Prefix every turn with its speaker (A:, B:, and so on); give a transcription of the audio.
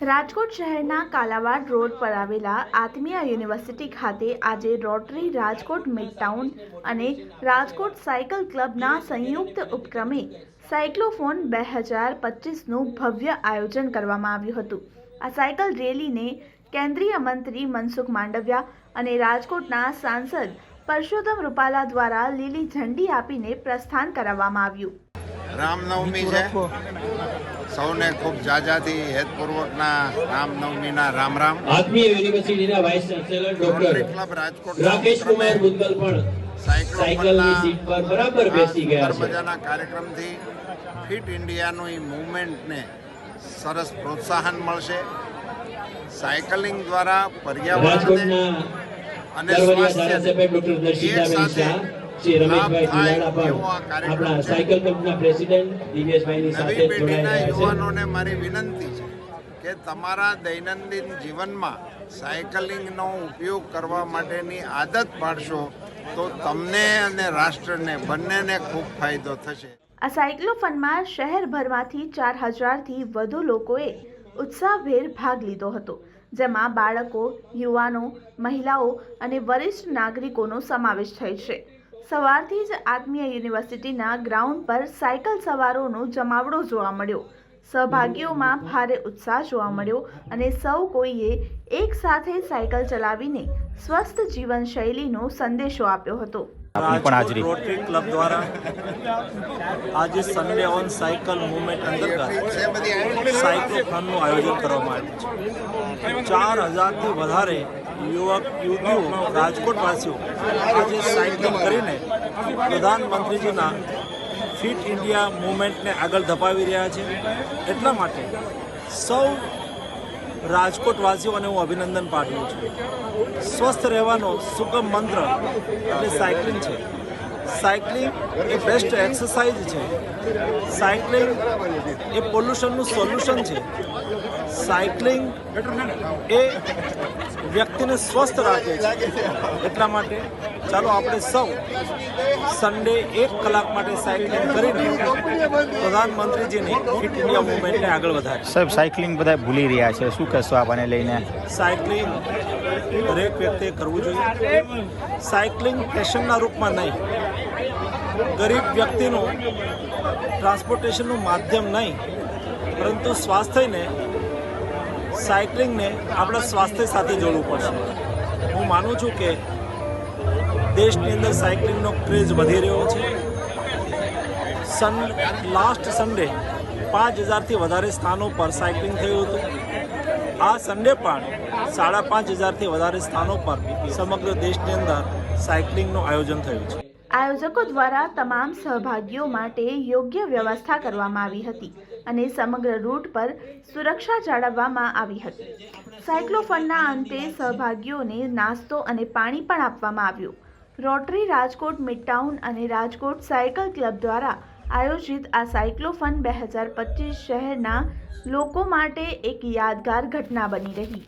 A: રાજકોટ શહેરના કાલાવાડ રોડ પર આવેલા આત્મીય યુનિવર્સિટી ખાતે આજે રોટરી રાજકોટ મિડટાઉન અને રાજકોટ સાયકલ ક્લબના સંયુક્ત ઉપક્રમે સાયક્લોફોન બે હજાર પચીસનું ભવ્ય આયોજન કરવામાં આવ્યું હતું. આ સાયકલ રેલીને કેન્દ્રીય મંત્રી મનસુખ માંડવિયા અને રાજકોટના સાંસદ પરસોત્તમ રૂપાલા દ્વારા લીલી ઝંડી આપીને પ્રસ્થાન કરાવવામાં આવ્યું.
B: રામનવમી છે. સૌને ખૂબ જાજાથી હેતપૂર્વકના રામનવમીના રામ રામ
C: આત્મીય યુનિવર્સિટીના vice chancellor doctor
B: club Rajkot
C: Rakesh Kumar Mudgal પણ સાયકલની સીટ પર બરાબર બેસી ગયા છે.
B: મજાના કાર્યક્રમથી ફિટ ઇન્ડિયાનું એ મુવમેન્ટને સરસ પ્રોત્સાહન મળશે. સાયકલિંગ દ્વારા પર્યાવરણને અને
C: સ્વાસ્થ્ય
B: એક સાથે
C: શ્રી રમેશભાઈ પણ આપણા સાયકલ ક્લબના પ્રેસિડેન્ટ સાથે
B: યુવાનોને મારી વિનંતી છે કે તમારા દૈનંદિન જીવનમાં સાયકલિંગનો ઉપયોગ કરવા માટેની આદત પાડશો તો તમને અને રાષ્ટ્રને બંનેને ખૂબ ફાયદો થશે.
A: આ સાયક્લોફનમાં શહેરભરમાંથી ચાર હજારથી વધુ લોકોએ ઉત્સાહભેર ભાગ લીધો હતો જેમાં બાળકો યુવાનો મહિલાઓ અને વરિષ્ઠ નાગરિકોનો સમાવેશ થાય છે. સવારથી જ આત્મીય યુનિવર્સિટીના ગ્રાઉન્ડ પર સાયકલ સવારોનો જમાવડો જોવા મળ્યો. સહભાગીઓમાં ભારે ઉત્સાહ જોવા મળ્યો અને સૌ કોઈએ એક સાથે સાયકલ ચલાવીને સ્વસ્થ જીવનશૈલીનો સંદેશો આપ્યો હતો.
D: આપની પણ હાજરી.
E: રોટરી ક્લબ દ્વારા આજે સન્ડે ઓન સાયકલ મુવમેન્ટ અંતર્ગત સાયક્લોથોનનું આયોજન કરવામાં આવ્યું છે. ચાર હજારથી વધારે યુવક યુવતીઓ રાજકોટવાસીઓ આજે સાયકલ કરીને પ્રધાનમંત્રીજીના ફિટ ઇન્ડિયા મુવમેન્ટને આગળ ધપાવી રહ્યા છે. એટલા માટે સૌ રાજકોટવાસીઓને હું અભિનંદન પાઠવું છું. સ્વસ્થ રહેવાનો સુગમ મંત્ર એટલે સાયકલિંગ છે. સાયકલિંગ એ બેસ્ટ એક્સરસાઇઝ છે. સાયકલિંગ એ પોલ્યુશનનું સોલ્યુશન છે. સાયકલિંગ એ વ્યક્તિને સ્વસ્થ રાખે છે. એટલા માટે ચાલો આપણે સૌ સન્ડે એક કલાક માટે સાયકલિંગ કરીને પ્રધાનમંત્રીજીની ફિટ ઇન્ડિયા મુવમેન્ટને આગળ વધારે
D: સાહેબ સાયકલિંગ બધા ભૂલી રહ્યા છે. શું કહેશો આપ આને લઈને?
E: સાયકલિંગ દરેક વ્યક્તિએ કરવું જોઈએ. સાયકલિંગ પેશનના રૂપમાં નહીં. ગરીબ વ્યક્તિનું ટ્રાન્સપોર્ટેશનનું માધ્યમ નહીં. પરંતુ સ્વાસ્થ્યને સાયકલિંગને આપણા સ્વાસ્થ્ય સાથે જોડવું પડશે. હું માનું છું કે દેશની અંદર સાયકલિંગનો ક્રેઝ વધી રહ્યો છે. સન લાસ્ટ સન્ડે પાંચ હજારથી વધારે સ્થાનો પર સાયકલિંગ થયું હતું. આ સન્ડે પણ સાડા પાંચ હજારથી વધારે સ્થાનો પર સમગ્ર દેશની અંદર સાયકલિંગનું આયોજન થયું છે.
A: આયોજકો દ્વારા તમામ સહભાગીઓ માટે યોગ્ય વ્યવસ્થા કરવામાં આવી હતી અને સમગ્ર રૂટ પર સુરક્ષા જાળવવામાં આવી હતી. સાયક્લોફનના અંતે સહભાગીઓને નાસ્તો અને પાણી પણ આપવામાં આવ્યું. રોટરી રાજકોટ મિડટાઉન અને રાજકોટ સાયકલ ક્લબ દ્વારા આયોજિત આ સાયક્લોફન બે હજાર પચીસ શહેરના લોકો માટે એક યાદગાર ઘટના બની રહી.